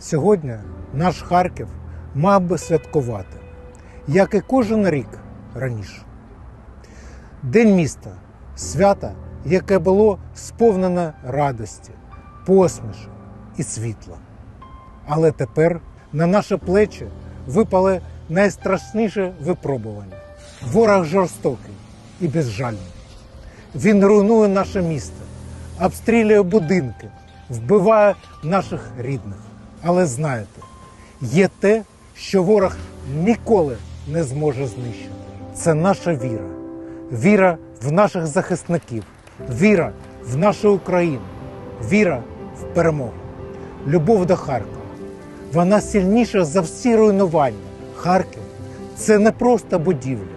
Сьогодні наш Харків мав би святкувати, як і кожен рік раніше. День міста свята, яке було сповнене радості, посмішок і світла. Але тепер на наші плечі випали найстрашніше випробування. Ворог жорстокий і безжальний. Він руйнує наше місто, обстрілює будинки, вбиває наших рідних. Але знаєте, є те, що ворог ніколи не зможе знищити. Це наша віра. Віра в наших захисників, віра в нашу Україну, віра в перемогу, любов до Харкова. Вона сильніша за всі руйнування. Харків це не просто будівлі.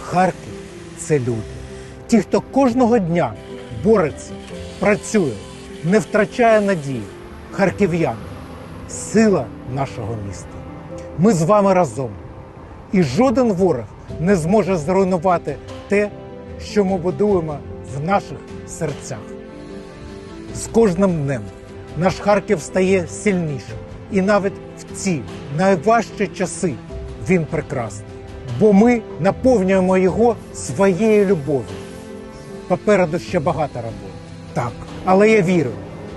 Харків це люди. Ті, хто кожного дня бореться, працює, не втрачає надії. Харків'яни сила нашого міста. Ми з вами разом. І жоден ворог не зможе зруйнувати те, що ми будуємо в наших серцях. З кожним днем наш Харків стає сильнішим. І навіть в ці найважчі часи він прекрасний. Бо ми наповнюємо його своєю любов'ю. Попереду ще багато роботи. Так, але я вірю,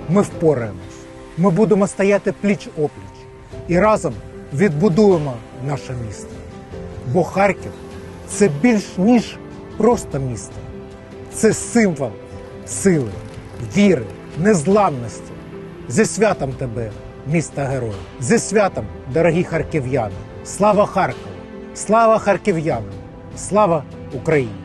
ми впораємось. Ми будемо стояти пліч опліч і разом відбудуємо наше місто. Бо Харків це більш ніж просто місто. Це символ сили, віри, незламності. Зі святом тебе, міста герой! Зі святом, дорогі харків'яни! Слава Харкову! Слава харків'янам! Слава Україні!